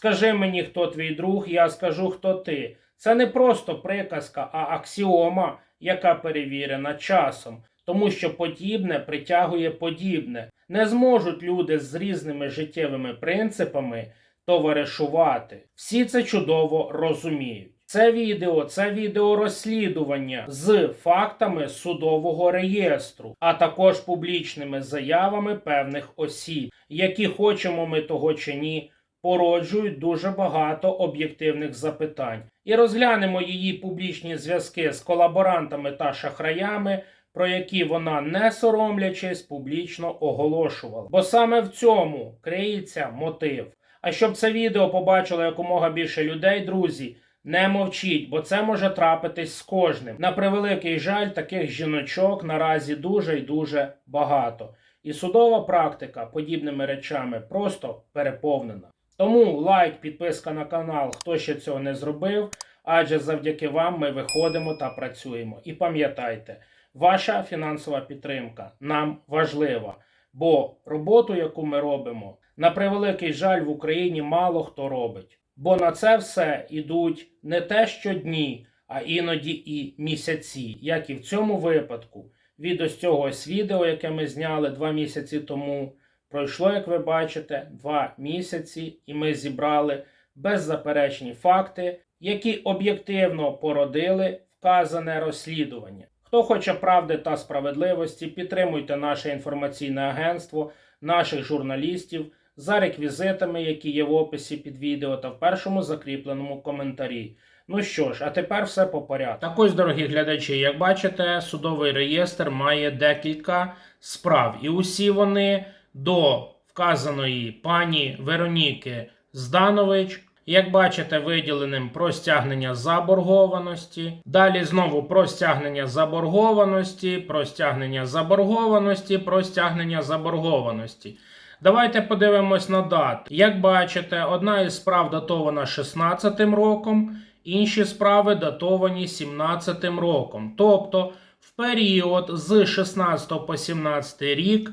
Скажи мені, хто твій друг, я скажу, хто ти. Це не просто приказка, а аксіома, яка перевірена часом, тому що подібне притягує подібне. Не зможуть люди з різними життєвими принципами товаришувати. Всі це чудово розуміють. Це відео, це відеорозслідування з фактами судового реєстру, а також публічними заявами певних осіб, які хочемо ми того чи ні, породжують дуже багато об'єктивних запитань. І розглянемо її публічні зв'язки з колаборантами та шахраями, про які вона, не соромлячись, публічно оголошувала. Бо саме в цьому криється мотив. А щоб це відео побачило якомога більше людей, друзі, не мовчіть, бо це може трапитись з кожним. На превеликий жаль, таких жіночок наразі дуже і дуже багато. І судова практика подібними речами просто переповнена. Тому лайк, підписка на канал, хто ще цього не зробив, адже завдяки вам ми виходимо та працюємо. І пам'ятайте, ваша фінансова підтримка нам важлива, бо роботу, яку ми робимо, на превеликий жаль, в Україні мало хто робить. Бо на це все ідуть не те щодні, а іноді і місяці, як і в цьому випадку. Від ось цього ось відео, яке ми зняли два місяці тому, пройшло, як ви бачите, два місяці, і ми зібрали беззаперечні факти, які об'єктивно породили вказане розслідування. Хто хоче правди та справедливості, підтримуйте наше інформаційне агентство, наших журналістів за реквізитами, які є в описі під відео та в першому закріпленому коментарі. Ну що ж, а тепер все по порядку. Так ось, дорогі глядачі, як бачите, судовий реєстр має декілька справ, і усі вони до вказаної пані Вероніки Зданович. Як бачите, виділеним про стягнення заборгованості. Далі знову про стягнення заборгованості, про стягнення заборгованості, про стягнення заборгованості. Давайте подивимось на дати. Як бачите, одна із справ датована 16 роком, інші справи датовані 17 роком. Тобто, в період з 16 по 17 рік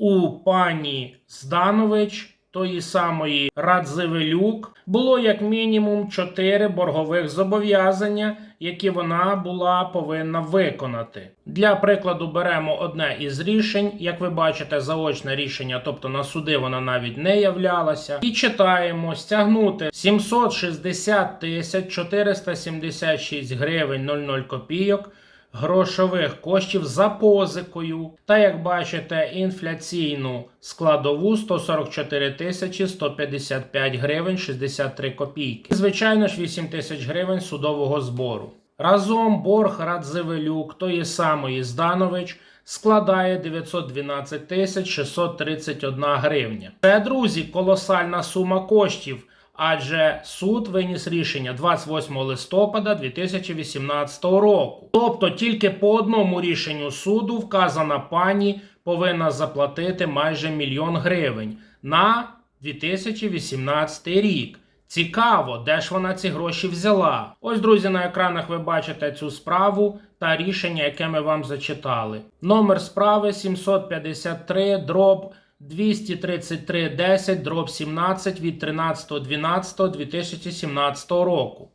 у пані Зданович, тої самої Радзивелюк, було як мінімум 4 боргових зобов'язання, які вона була повинна виконати. Для прикладу, беремо одне із рішень, як ви бачите, заочне рішення, тобто на суди вона навіть не являлася. І читаємо стягнути 760 тисяч 476 гривень 00 копійок грошових коштів за позикою. Та, як бачите, інфляційну складову 144 тисячі 155 гривень 63 копійки. Звичайно ж, 8 тисяч гривень судового збору. Разом борг Радзивелюк тої самої Зданович складає 912 тисяч 631 гривня. Це, друзі, колосальна сума коштів. Адже суд виніс рішення 28 листопада 2018 року. Тобто тільки по одному рішенню суду вказана пані повинна заплатити майже мільйон гривень на 2018 рік. Цікаво, де ж вона ці гроші взяла. Ось, друзі, на екранах ви бачите цю справу та рішення, яке ми вам зачитали. Номер справи 753 дроб 233.10 дроб 17 від 13.12.2017 року.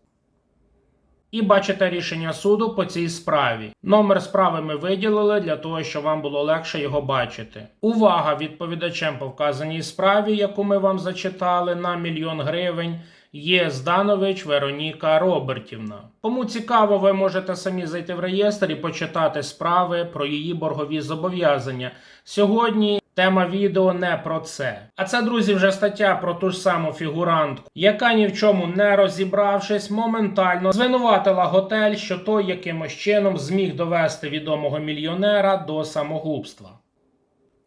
І бачите рішення суду по цій справі. Номер справи ми виділили для того, щоб вам було легше його бачити. Увага відповідачем по вказаній справі, яку ми вам зачитали на мільйон гривень, є Зданович Вероніка Робертівна. Кому цікаво, ви можете самі зайти в реєстр і почитати справи про її боргові зобов'язання. Сьогодні Тема відео не про це. А це, друзі, вже стаття про ту ж саму фігурантку, яка ні в чому не розібравшись, моментально звинуватила готель, що той якимось чином зміг довести відомого мільйонера до самогубства.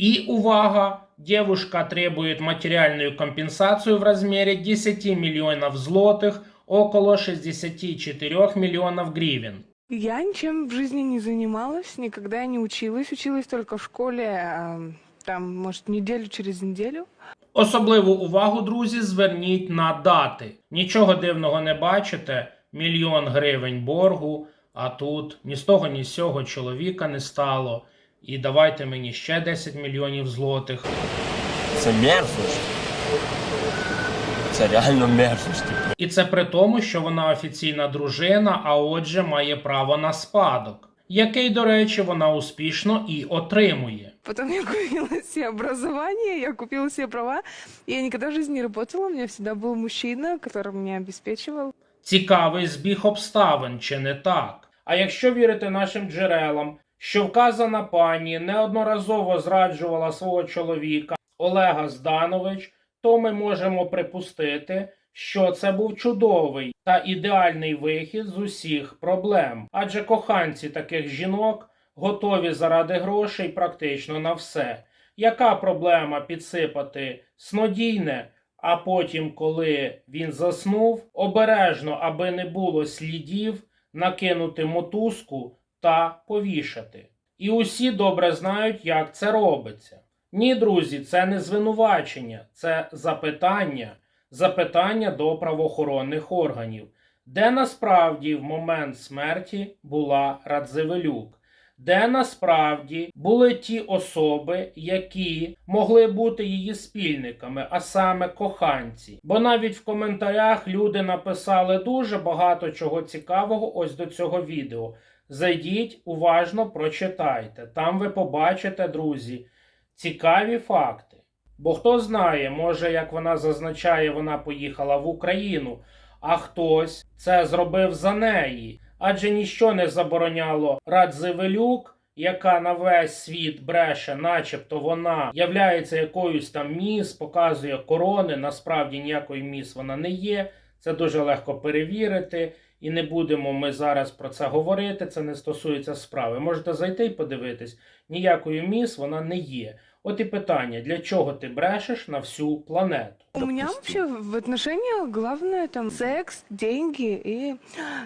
И, увага, девушка требует материальную компенсацию в размере 10 миллионов злотых, около 64 миллионов гривен. Я ничем в жизни не занималась, никогда не училась. Училась только в школе, там, может, неделю через неделю. Особливу увагу, друзі, зверніть на дати. Нічого дивного не бачите. Мільйон гривень боргу, а тут ні з того, ні з сього чоловіка не стало. І давайте мені ще 10 мільйонів злотих. Це мерзость. Це реально мерзость. І це при тому, що вона офіційна дружина, а отже, має право на спадок, який, до речі, вона успішно і отримує. Потом я купила себе образование, я купила себе права. Я никогда в жизни не работала, у меня всегда был мужчина, который меня обеспечивал. Цікавий збіг обставин, чи не так? А якщо вірити нашим джерелам, що вказана пані неодноразово зраджувала свого чоловіка Олега Зданович, то ми можемо припустити, що це був чудовий та ідеальний вихід з усіх проблем, адже коханці таких жінок готові заради грошей практично на все. Яка проблема підсипати снодійне, а потім, коли він заснув, обережно, аби не було слідів, накинути мотузку та повішати. І усі добре знають, як це робиться. Ні, друзі, це не звинувачення, це запитання, запитання до правоохоронних органів, де насправді в момент смерті була Радзивилюк де насправді були ті особи, які могли бути її спільниками, а саме коханці. Бо навіть в коментарях люди написали дуже багато чого цікавого ось до цього відео. Зайдіть, уважно прочитайте. Там ви побачите, друзі, цікаві факти. Бо хто знає, може, як вона зазначає, вона поїхала в Україну, а хтось це зробив за неї. Адже ніщо не забороняло Радзивилюк, яка на весь світ бреше, начебто вона являється якоюсь там міс, показує корони. Насправді ніякої міс вона не є. Це дуже легко перевірити, і не будемо ми зараз про це говорити. Це не стосується справи. Можете зайти і подивитись. Ніякою міс вона не є. От і питання: для чого ти брешеш на всю планету? У меня вообще в отношениях главное там секс, деньги и,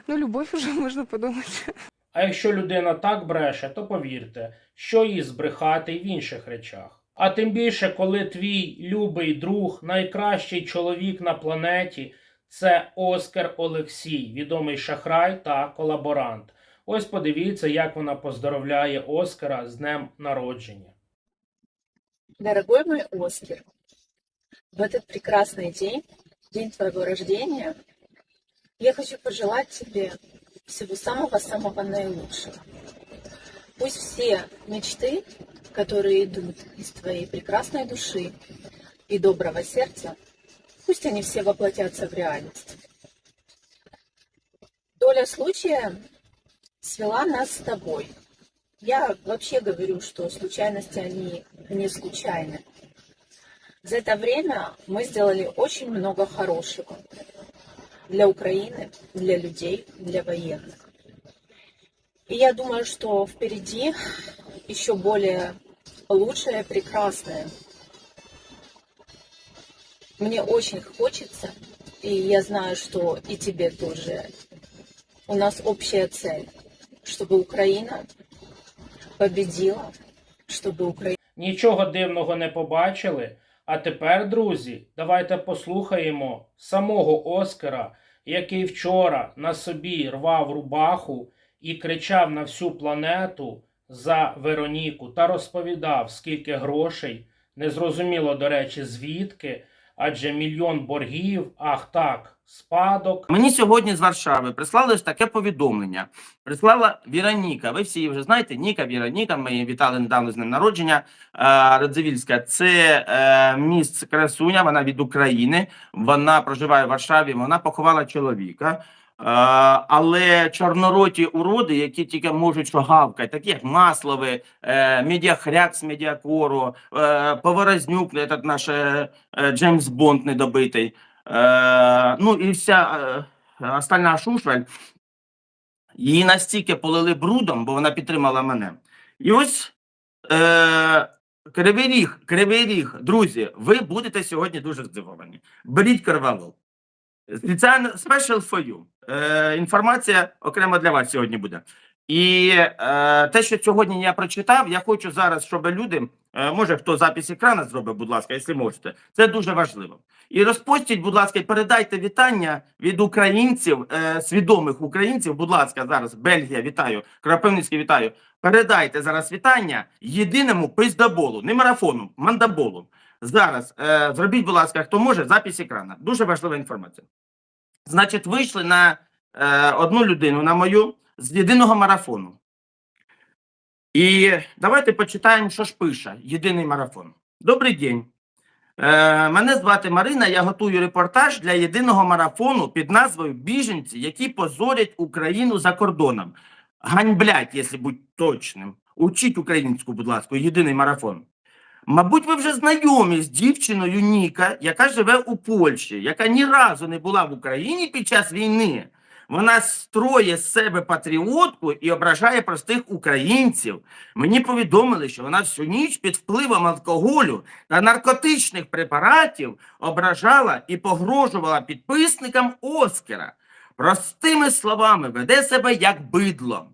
ну, любовь уже можно подумать. А якщо людина так бреше, то повірте, що їй збрехати в інших речах. А тим більше, коли твій любий друг, найкращий чоловік на планеті, це Оскар Олексій, відомий шахрай та колаборант. Ось подивіться, як вона поздоровляє Оскара з днем народження. Дорогой мой Оскар, в этот прекрасный день, день твоего рождения, я хочу пожелать тебе всего самого-самого наилучшего. Пусть все мечты, которые идут из твоей прекрасной души и доброго сердца, пусть они все воплотятся в реальность. Доля случая свела нас с тобой. Я вообще говорю, что случайности они не случайны. За это время мы сделали очень много хорошего для Украины, для людей, для военных. И я думаю, что впереди еще более лучшее, прекрасное. Мне очень хочется, и я знаю, что и тебе тоже. У нас общая цель, чтобы Украина победила, чтобы Украина Нічого дивного не побачили. А тепер, друзі, давайте послухаємо самого Оскара, який вчора на собі рвав рубаху і кричав на всю планету за Вероніку та розповідав, скільки грошей, незрозуміло, до речі, звідки, адже мільйон боргів, ах так, спадок. Мені сьогодні з Варшави прислали ось таке повідомлення. Прислала Віроніка. Ви всі її вже знаєте, Ніка Віроніка. Ми її вітали недавно з ним народження. Е, Радзивільська. Це місце міст Красуня. Вона від України. Вона проживає в Варшаві. Вона поховала чоловіка. Е, але чорнороті уроди, які тільки можуть що гавкати, такі як Маслови, е, Медіахряк з Медіакору, е, Поворознюк, этот наш Джеймс Бонд недобитий. Ну і вся остальна шушваль, її настільки полили брудом, бо вона підтримала мене. І ось Кривий Ріг, Кривий Ріг, друзі, ви будете сьогодні дуже здивовані. Беріть кривавол. Спеціально special for you. Е, інформація окремо для вас сьогодні буде. І е, те, що сьогодні я прочитав, я хочу зараз, щоб люди, е, може хто запис екрану зробить, будь ласка, якщо можете, це дуже важливо. І розпостіть, будь ласка, і передайте вітання від українців, е, свідомих українців. Будь ласка, зараз Бельгія, вітаю, Кропивницький, вітаю. Передайте зараз вітання єдиному пиздоболу, не марафону, мандаболу. Зараз е, зробіть, будь ласка, хто може, запис екрана. Дуже важлива інформація. Значить, вийшли на е, одну людину, на мою, з єдиного марафону. І давайте почитаємо, що ж пише єдиний марафон. Добрий день. Е, мене звати Марина. Я готую репортаж для єдиного марафону під назвою Біженці, які позорять Україну за кордоном. Ганьблять, якщо бути точним. Учіть українську, будь ласка, єдиний марафон. Мабуть, ви вже знайомі з дівчиною Ніка, яка живе у Польщі, яка ні разу не була в Україні під час війни. Вона строє з себе патріотку і ображає простих українців. Мені повідомили, що вона всю ніч під впливом алкоголю та наркотичних препаратів ображала і погрожувала підписникам Оскара. Простими словами, веде себе як бидло.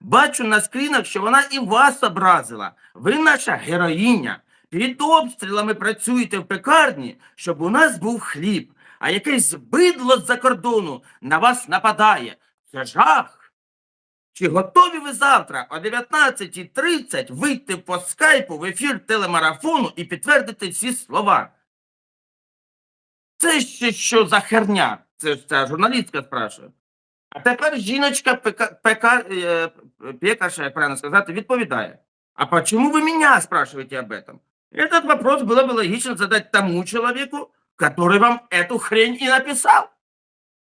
Бачу на скрінах, що вона і вас образила. Ви наша героїня. Під обстрілами працюєте в пекарні, щоб у нас був хліб, а якесь бидло з-за кордону на вас нападає. Це жах. Чи готові ви завтра о 19.30 вийти по скайпу в ефір телемарафону і підтвердити ці слова? Це ще що за херня? Це ж ця журналістка спрашує. А тепер жіночка пека, е, пекарша, як правильно сказати, відповідає. А почему вы меня спрашиваете об этом? Этот вопрос было бы логично задать тому человеку, который вам эту хрень и написал.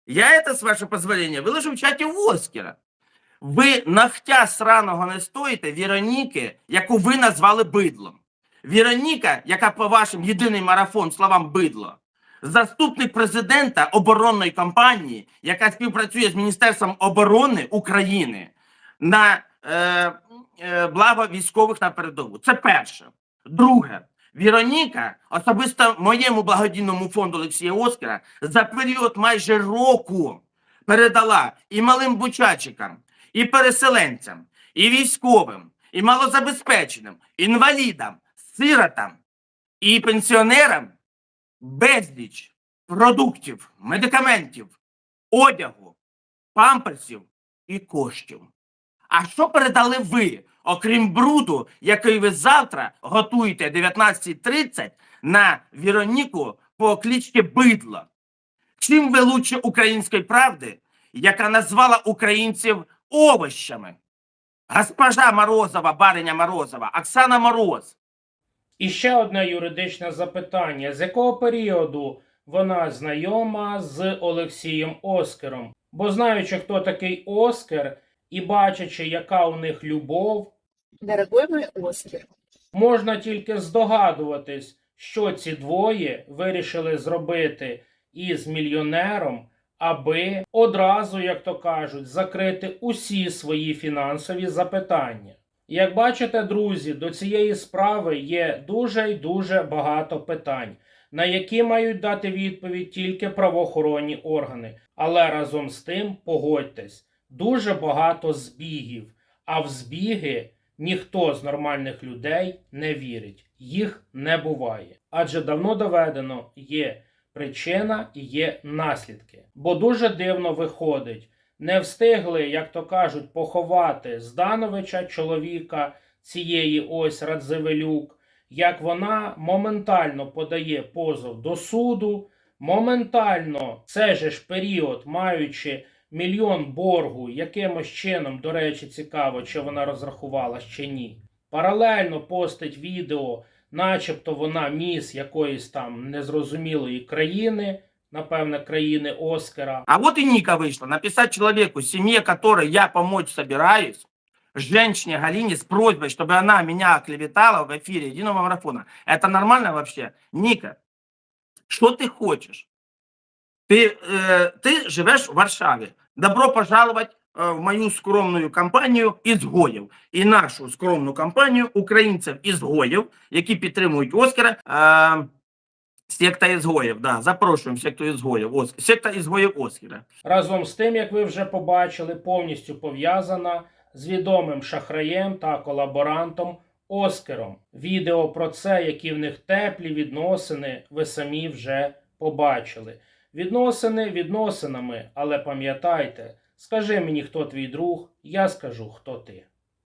Я это, с вашего позволения, выложу в чаті Оскара. Ви нахтя сраного не стоїте Вероніки, яку ви назвали бидлом. Вероніка, яка по вашим єдиний марафон словам бидло, заступник президента оборонної компанії, яка співпрацює з Міністерством оборони України на е, е, благо військових на передову. Це перше. Друге, Віроніка, особисто моєму благодійному фонду Олексія Оскара, за період майже року передала і малим бучачикам, і переселенцям, і військовим, і малозабезпеченим, інвалідам, сиротам і пенсіонерам безліч продуктів, медикаментів, одягу, памперсів і коштів. А що передали ви, окрім бруду, який ви завтра готуєте о 19.30 на Вероніку по кличці Бидло? Чим ви лучше української правди, яка назвала українців овощами? Госпожа Морозова, бариня Морозова, Оксана Мороз. І ще одне юридичне запитання: з якого періоду вона знайома з Олексієм Оскаром? Бо знаючи, хто такий Оскар, і бачачи, яка у них любов, Дорогой мой Оскар, можна тільки здогадуватись, що ці двоє вирішили зробити із мільйонером, аби одразу, як то кажуть, закрити усі свої фінансові запитання. Як бачите, друзі, до цієї справи є дуже й дуже багато питань, на які мають дати відповідь тільки правоохоронні органи. Але разом з тим, погодьтесь, дуже багато збігів, а в збіги ніхто з нормальних людей не вірить, їх не буває. Адже давно доведено є причина і є наслідки. Бо дуже дивно виходить, не встигли, як то кажуть, поховати Здановича, чоловіка цієї ось Радзивелюк, як вона моментально подає позов до суду, моментально цей же ж період, маючи мільйон боргу, якимось чином, до речі, цікаво, чи вона розрахувала чи ні. Паралельно постить відео, начебто вона міс якоїсь там незрозумілої країни, напевне, країни Оскара. А вот и Ника вышла написать человеку, семье которой я помочь собираюсь, женщине Галине с просьбой, чтобы она меня оклеветала в эфире единого марафона. Это нормально вообще? Ника, что ты хочешь? Ты, э, ты живешь в Варшаве. Добро пожаловать э, в мою скромную компанію ізгоїв. І нашу скромну компанію українців-ізгоїв, які підтримують Оскара. Е, Секта ізгоїв, да, запрошуємо секту ізгоїв. Ос- Секта ізгоїв Оскара. Разом з тим, як ви вже побачили, повністю пов'язана з відомим шахраєм та колаборантом Оскаром. Відео про це, які в них теплі відносини, ви самі вже побачили. Відносини відносинами, але пам'ятайте, скажи мені, хто твій друг, я скажу, хто ти.